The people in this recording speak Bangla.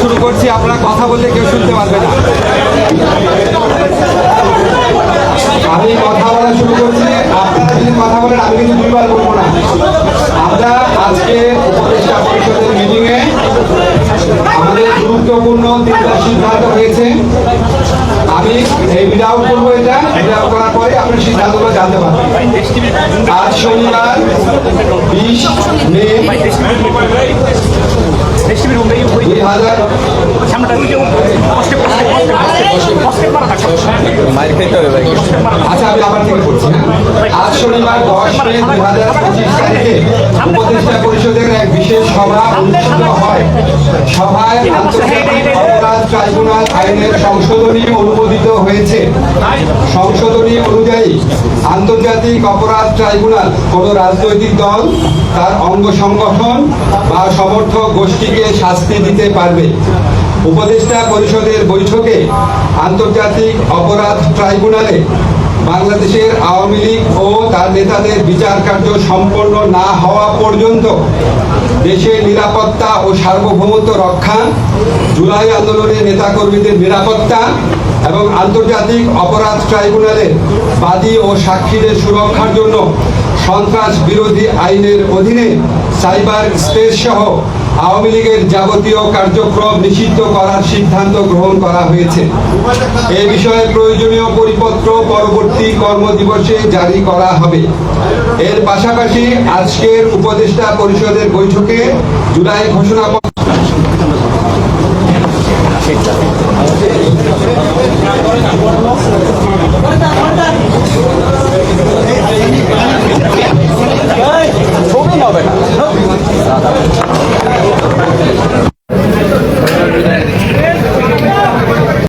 শুরু করছি, আপনারা কথা বললে কেউ শুনতে পারবে না। আমি কথা বলা শুরু করছি, আপনারা যদি কথা বলেন, আমি কিন্তু দুইবার বলব না। আমরা আজকে উপদেষ্টা পরিষদের মিটিংয়ে আমাদের গুরুত্বপূর্ণ তিনটা সিদ্ধান্ত হয়েছে। আমি, এই বিড়াও করব এটা বিড়াও করার পরে আপনার সিদ্ধান্তগুলো জানতে পারবেন আজ শনিবার বিশ মে আচ্ছা হ্যাঁ। শনিবার দশ মে হাজার পঁচিশ তারিখে উপদেষ্টা পরিষদের এক বিশেষ সভা অনুষ্ঠিত হয়। সভায় ট্রাইব্যুনাল আইনের সংশোধনী অনুমোদিত হয়েছে। সংশোধনী অনুযায়ী আন্তর্জাতিক অপরাধ ট্রাইব্যুনাল কোন রাজনৈতিক দল তার অঙ্গ সংগঠন বা সমর্থক গোষ্ঠীকে শাস্তি দিতে পারবে। উপদেষ্টা পরিষদের বৈঠকে আন্তর্জাতিক অপরাধ ট্রাইব্যুনালে বাংলাদেশের আওয়ামী লীগ ও তার নেতাদের বিচার কার্য সম্পন্ন না হওয়া পর্যন্ত দেশের নিরাপত্তা ও সার্বভৌমত্ব রক্ষা, জুলাই আন্দোলনের নেতাকর্মীদের নিরাপত্তা এবং আন্তর্জাতিক অপরাধ ট্রাইব্যুনালের বাদী ও সাক্ষীদের সুরক্ষার জন্য সন্ত্রাস বিরোধী আইনের অধীনে সাইবার স্পেস সহ আওয়ামী লীগের যাবতীয় কার্যক্রম নিষিদ্ধ করার সিদ্ধান্ত গ্রহণ করা হয়েছে। এ বিষয়ে প্রয়োজনীয় পরিপত্র পরবর্তী কর্মদিবসে জারি করা হবে। এর পাশাপাশি আজকের উপদেষ্টা পরিষদের বৈঠকে জুলাই ঘোষণাপত্র